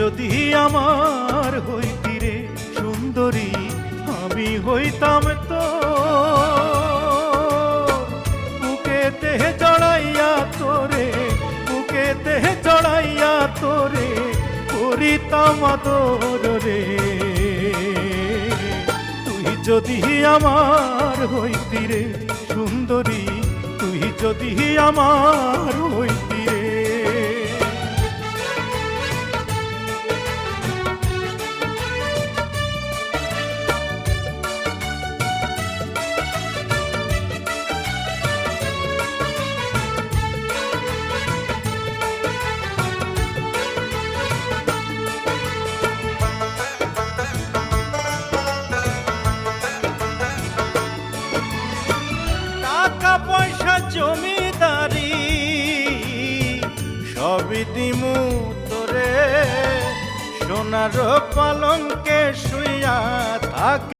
যদি আমার হইতি রে সুন্দরী, আমি হইতাম তো বুকে বুকেতে জড়াইয়া তোরে বুকে বুকেতে জড়াইয়া তোরে করিতাম আদর রে। তুই যদি আমার হইতি রে সুন্দরী, তুই যদি আমার হইতি রে সবই দিমু তোরে। সোনার পালঙ্কে শুইয়া থাক।